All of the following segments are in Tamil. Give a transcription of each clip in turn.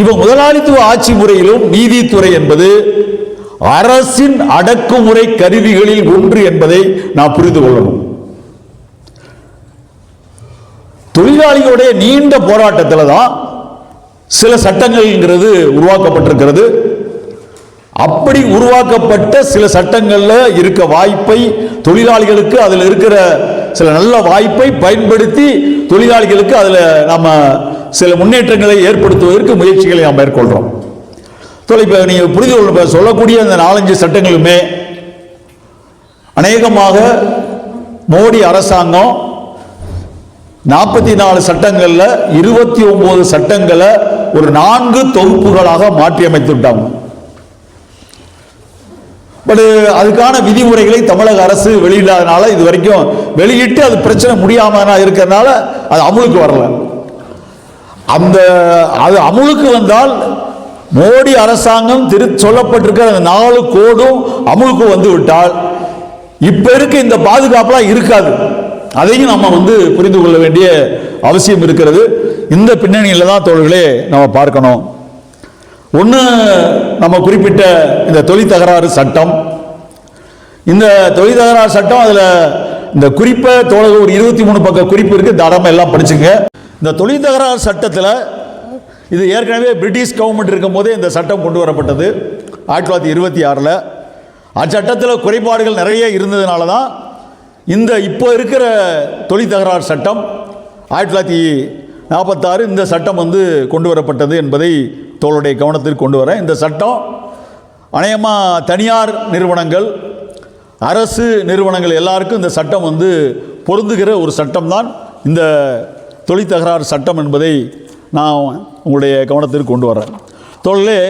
இப்ப முதலாளித்துவ ஆட்சி முறையிலும் நீதித்துறை என்பது அரசின் அடக்குமுறை கருவிகளில் ஒன்று என்பதை நான் புரிந்து கொள்ளணும். தொழிலாளிகளுடைய நீண்ட போராட்டத்தில் தான் சில சட்டங்கள்ங்கிறது உருவாக்கப்பட்டிருக்கிறது. அப்படி உருவாக்கப்பட்ட சில சட்டங்களில் இருக்க வாய்ப்பை தொழிலாளிகளுக்கு அதில் இருக்கிற சில நல்ல வாய்ப்பை பயன்படுத்தி தொழிலாளிகளுக்கு அதில் நம்ம சில முன்னேற்றங்களை ஏற்படுத்துவதற்கு முயற்சிகளை நாம் மேற்கொள்கிறோம் தொலை இப்போ நீங்கள் புரிந்து கொள்ள சொல்லக்கூடிய அந்த நாலஞ்சு சட்டங்களுமே அநேகமாக மோடி அரசாங்கம் நாற்பத்தி நாலு சட்டங்களில் இருபத்தி ஒன்பது சட்டங்களை ஒரு நான்கு தொகுப்புகளாக மாற்றி அமைத்து விட்டாங்க. பட் அதுக்கான விதிமுறைகளை தமிழக அரசு வெளியிடாதனால இது வரைக்கும் வெளியிட்டு அது பிரச்சனை முடியாமல் இருக்கிறதுனால அது அமுலுக்கு வரல. அந்த அது அமுலுக்கு வந்தால் மோடி அரசாங்கம் திரு சொல்லப்பட்டிருக்கிற அந்த நாலு கோடும் அமுலுக்கு வந்து விட்டால் இப்ப இருக்க இந்த பாதுகாப்புலாம் இருக்காது. அதையும் நம்ம வந்து புரிந்து கொள்ள வேண்டிய அவசியம் இருக்கிறது. இந்த பின்னணியில் தான் தோழர்களே நம்ம பார்க்கணும். ஒன்று நம்ம குறிப்பிட்ட இந்த தொழில் தகராறு சட்டம். இந்த தொழில் தகராறு சட்டம் அதில் இந்த குறிப்பை தோழர்கள் ஒரு இருபத்தி மூணு பக்க குறிப்பு இருக்குது தாராளமா எல்லாம் படிச்சுங்க இந்த தொழில் தகராறு சட்டத்தில் இது ஏற்கனவே பிரிட்டிஷ் கவர்மெண்ட் இருக்கும் போதே இந்த சட்டம் கொண்டு வரப்பட்டது. ஆயிரத்தி தொள்ளாயிரத்தி இருபத்தி ஆறில். அச்சட்டத்தில் குறைபாடுகள் நிறைய இருந்ததுனால தான் இந்த இப்போ இருக்கிற தொழில் தகராறு சட்டம் ஆயிரத்தி தொள்ளாயிரத்தி நாற்பத்தாறு இந்த சட்டம் வந்து கொண்டு வரப்பட்டது என்பதை தோளுடைய கவனத்தில் கொண்டு வரேன். இந்த சட்டம் அநேகமாக தனியார் நிறுவனங்கள் அரசு நிறுவனங்கள் எல்லாருக்கும் இந்த சட்டம் வந்து பொருந்துகிற ஒரு சட்டம் தான் இந்த தொழிற்தகராறு சட்டம் என்பதை நான் உங்களுடைய கவனத்திற்கு கொண்டு வரேன். தொழிலே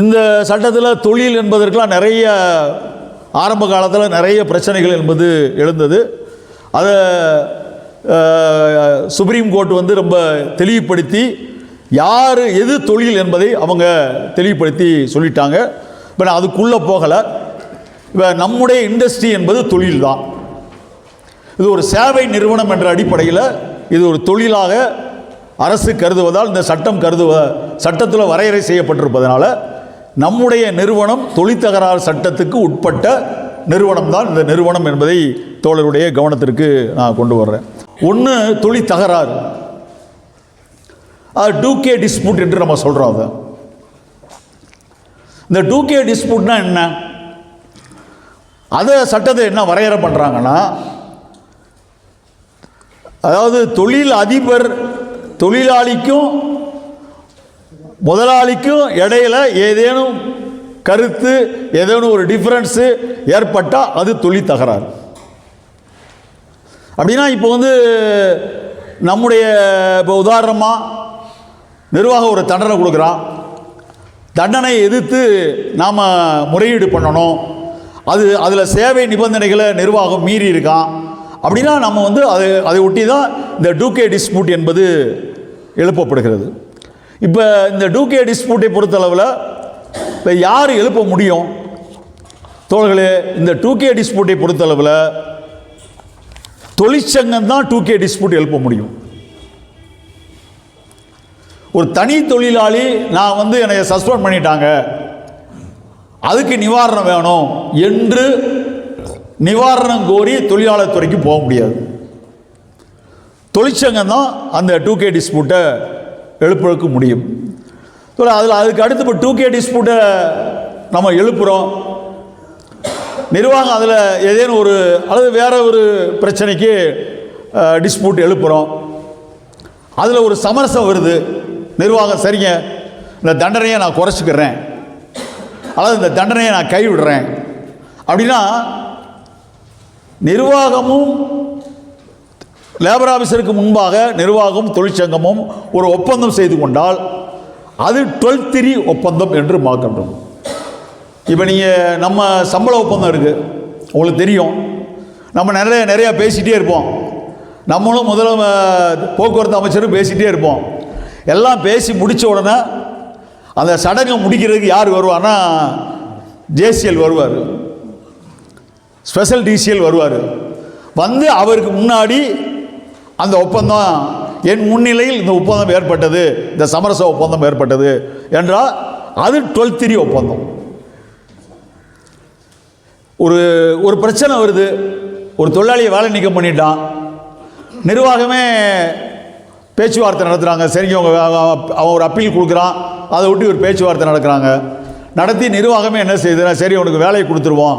இந்த சட்டத்தில் தொழில் என்பதற்கெல்லாம் நிறைய ஆரம்ப காலத்தில் நிறைய பிரச்சனைகள் என்பது எழுந்தது. அதை சுப்ரீம் கோர்ட் வந்து ரொம்ப தெளிவுபடுத்தி யார் எது தொழில் என்பதை அவங்க தெளிவுபடுத்தி சொல்லிட்டாங்க. இப்போ நான் அதுக்குள்ளே போகலை. இப்போ நம்முடைய இண்டஸ்ட்ரி என்பது தொழில் தான் இது ஒரு சேவை நிறுவனம் என்ற அடிப்படையில் இது ஒரு தொழிலாக அரசு கருதுவதால் இந்த சட்டம் கருதுவ சட்டத்தில் வரையறை செய்யப்பட்டிருப்பதனால நம்முடைய நிறுவனம் தொழிற்தகராறு சட்டத்துக்கு உட்பட்ட நிறுவனம் தான் இந்த நிறுவனம் என்பதை தோழருடைய கவனத்திற்கு நான் கொண்டு வர்றேன். ஒன்று தொழில் தகராறு அது டூகே டிஸ்பியூட் என்று நம்ம சொல்கிறோம் அதை. இந்த டூகே டிஸ்பியூட்னா என்ன? அதை சட்டத்தை என்ன வரையறை பண்ணுறாங்கன்னா அதாவது தொழில் அதிபர் தொழிலாளிக்கும் முதலாளிக்கும் இடையில ஏதேனும் கருத்து ஏதேனும் ஒரு டிஃப்ரென்ஸு ஏற்பட்டால் அது தொழில் தகராறு. அப்படின்னா இப்போ வந்து நம்முடைய இப்போ உதாரணமாக நிர்வாகம் ஒரு தண்டனை கொடுக்குறான். தண்டனையை எதிர்த்து நாம் முறையீடு பண்ணணும். அது அதில் சேவை நிபந்தனைகளை நிர்வாகம் மீறி இருக்கான். அப்படின்னா நம்ம வந்து அதை அதை ஒட்டி தான் இந்த டூகே டிஸ்பியூட் என்பது எழுப்பப்படுகிறது. இப்போ இந்த டூகே டிஸ்பியூட்டை பொறுத்தளவில் இப்போ யார் எழுப்ப முடியும்? தோழர்களே இந்த டூகே டிஸ்பியூட்டை பொறுத்தளவில் தொழிற்சங்கம் தான் டூகே டிஸ்பியூட் எழுப்ப முடியும். ஒரு தனி தொழிலாளி நான் வந்து என்னை சஸ்பெண்ட் பண்ணிட்டாங்க. அதுக்கு நிவாரணம் வேணும் என்று நிவாரணம் கோரி தொழிலாளர் துறைக்கு போக முடியாது. தொழிற்சங்கம் தான் அந்த டூ கே டிஸ்பியூட்டை எழுப்புறதுக்கு முடியும். அதில் அதுக்கு அடுத்து இப்போ டூ கே டிஸ்பியூட்டை நம்ம எழுப்புகிறோம் நிர்வாகம் அதில் ஏதேனும் ஒரு அல்லது வேற ஒரு பிரச்சனைக்கு டிஸ்பியூட் எழுப்புகிறோம் அதில் ஒரு சமரசம் வருது. நிர்வாகம் சரிங்க. இந்த தண்டனையை நான் குறைச்சிக்கிறேன். அல்லது இந்த தண்டனையை நான் கைவிடுறேன். அப்படின்னா நிர்வாகமும் லேபர் ஆஃபீஸருக்கு முன்பாக நிர்வாகம் தொழிற்சங்கமும் ஒரு ஒப்பந்தம் செய்து கொண்டால் அது டுவெல் த்ரீ ஒப்பந்தம் என்று மாற்றம் இப்போ நீங்கள் நம்ம சம்பள ஒப்பந்தம் இருக்குது உங்களுக்கு தெரியும். நம்ம நிறைய நிறையா பேசிகிட்டே இருப்போம். நம்மளும் முதல போக்குவரத்து அமைச்சரும் பேசிகிட்டே இருப்போம். எல்லாம் பேசி முடித்த உடனே அந்த சடங்கை முடிக்கிறதுக்கு யார் வருவார்னா ஜேசிஎல் வருவார். ஸ்பெஷல் டிசிஎல் வருவார். வந்து அவருக்கு முன்னாடி அந்த ஒப்பந்தம் என் முன்னிலையில் இந்த ஒப்பந்தம் ஏற்பட்டது. இந்த சமரச ஒப்பந்தம் ஏற்பட்டது என்றால் அது டுவெல் த்ரீ ஒப்பந்தம். ஒரு ஒரு பிரச்சனை வருது. ஒரு தொழிலாளியை வேலை நீக்கம் பண்ணிட்டான். நிர்வாகமே பேச்சுவார்த்தை நடத்துகிறாங்க சரிங்க அவங்க அவன் ஒரு அப்பீல் கொடுக்குறான். அதை விட்டு ஒரு பேச்சுவார்த்தை நடக்கிறாங்க. நடத்தி நிர்வாகமே என்ன செய்யுதுன்னா சரி உனக்கு வேலையை கொடுத்துருவோம்.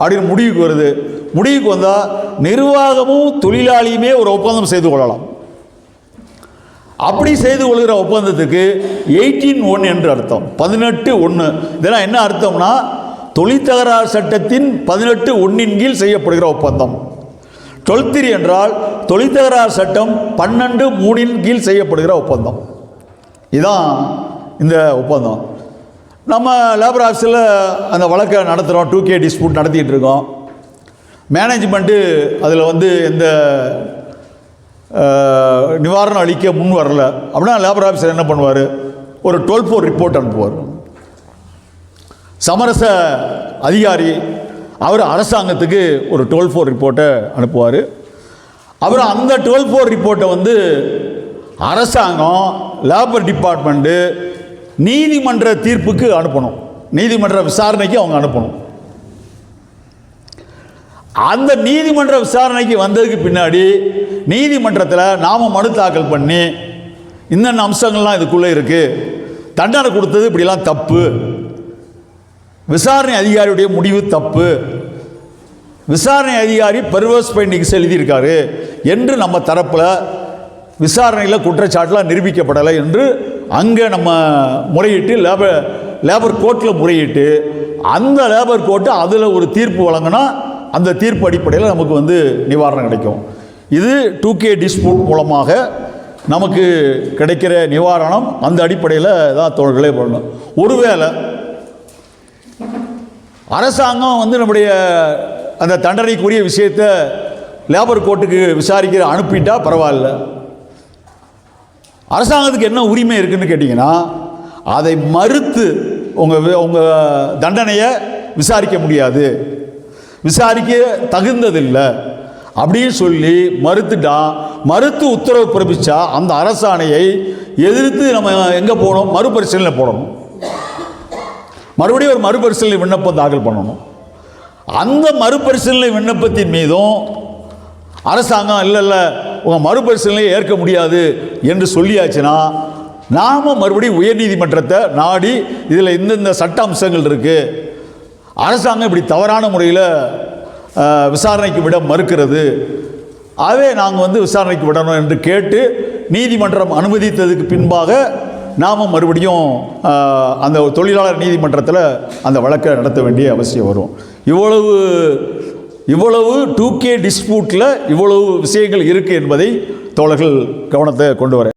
அப்படின்னு முடிவுக்கு வருது. முடிவுக்கு வந்தால் நிர்வாகமும் தொழிலாளியுமே ஒரு ஒப்பந்தம் செய்து கொள்ளலாம். அப்படி செய்து கொள்கிற ஒப்பந்தத்துக்கு எயிட்டீன் ஒன் என்று அர்த்தம். பதினெட்டு ஒன்று இதெல்லாம் என்ன அர்த்தம்னா தொழிற்தகராறு சட்டத்தின் பதினெட்டு ஒன்றின் கீழ் செய்யப்படுகிற ஒப்பந்தம். டுவெல் த்ரீ என்றால் தொழிற்தகராறு சட்டம் பன்னெண்டு மூணின் கீழ் செய்யப்படுகிற ஒப்பந்தம். இதுதான் இந்த ஒப்பந்தம். நம்ம லேபர் ஆஃபீஸில் அந்த வழக்கை நடத்துகிறோம் டூ கே டிஸ்பியூட் நடத்திக்கிட்டு இருக்கோம். மேனேஜ்மெண்ட்டு அதில் வந்து எந்த நிவாரணம் அளிக்க முன் வரல. அப்படின்னா லேபர் ஆஃபீஸர் என்ன பண்ணுவார்? ஒரு டுவெல் ஃபோர் ரிப்போர்ட் அனுப்புவார். சமரச அதிகாரி அவர் அரசாங்கத்துக்கு ஒரு டுவெல் ஃபோர் ரிப்போர்ட்டை அனுப்புவார். அவர் அந்த டுவெல் ஃபோர் ரிப்போர்ட்டை வந்து அரசாங்கம் லேபர் டிபார்ட்மெண்ட்டு நீதிமன்ற தீர்ப்புக்கு அனுப்பணும். நீதிமன்ற விசாரணைக்கு அவங்க அனுப்பணும். அந்த நீதிமன்ற விசாரணைக்கு வந்ததுக்கு பின்னாடி நீதிமன்றத்தில் நாம் மனு தாக்கல் பண்ணி இன்னென்ன அம்சங்கள்லாம் இதுக்குள்ளே இருக்குது தண்டனை கொடுத்தது இப்படிலாம் தப்பு விசாரணை அதிகாரியுடைய முடிவு தப்பு விசாரணை அதிகாரி பர்வஸ் பெயிண்டிங்ஸ் எழுதியிருக்காரு என்று நம்ம தரப்பில் விசாரணையில் குற்றச்சாட்டுலாம் நிரூபிக்கப்படலை என்று அங்கே நம்ம முறையிட்டு லேபர் லேபர் கோர்ட்டில் முறையிட்டு அந்த லேபர் கோர்ட்டு அதில் ஒரு தீர்ப்பு வழங்கினா அந்த தீர்ப்பு அடிப்படையில் நமக்கு வந்து நிவாரணம் கிடைக்கும். இது டூ கே டிஸ்பியூட் மூலமாக நமக்கு கிடைக்கிற நிவாரணம் அந்த அடிப்படையில் தான் தோழர்களே பண்ணணும் ஒருவேளை அரசாங்கம் வந்து நம்முடைய அந்த தண்டனைக்குரிய விஷயத்தை லேபர் கோர்ட்டுக்கு விசாரிக்கிற அனுப்பிட்டா பரவாயில்ல. அரசாங்கத்துக்கு என்ன உரிமை இருக்குன்னு கேட்டிங்கன்னா அதை மறுத்து உங்கள் உங்கள் தண்டனையை விசாரிக்க முடியாது. விசாரிக்க தகுந்ததில்லை. அப்படின்னு சொல்லி மறுத்துட்டான் மறுத்து உத்தரவு பிறப்பிச்சா அந்த அரசாணையை எதிர்த்து நம்ம எங்கே போகணும்? மறுபரிசீலனை போடணும். மறுபடியும் ஒரு மறுபரிசீலனை விண்ணப்பம் தாக்கல் பண்ணணும். அந்த மறுபரிசீலனை விண்ணப்பத்தின் மீதும் அரசாங்கம் இல்லை இல்லை உங்கள் மறுபரிசீலனையை ஏற்க முடியாது என்று சொல்லியாச்சுன்னா நாம் மறுபடியும் உயர்நீதிமன்றத்தை நாடி இதில் இந்தந்த சட்ட அம்சங்கள் இருக்குது அரசாங்கம் இப்படி தவறான முறையில் விசாரணைக்கு விட மறுக்கிறது ஆகவே நாங்கள் வந்து விசாரணைக்கு விடணும் என்று கேட்டு நீதிமன்றம் அனுமதித்ததுக்கு பின்பாக நாம் மறுபடியும் அந்த தொழிலாளர் நீதிமன்றத்தில் அந்த வழக்கை நடத்த வேண்டிய அவசியம் வரும். இவ்வளவு இவ்வளவு டூ கே டிஸ்பியூட்டில் இவ்வளவு விஷயங்கள் இருக்குது என்பதை தோழர்கள் கவனத்தை கொண்டு வர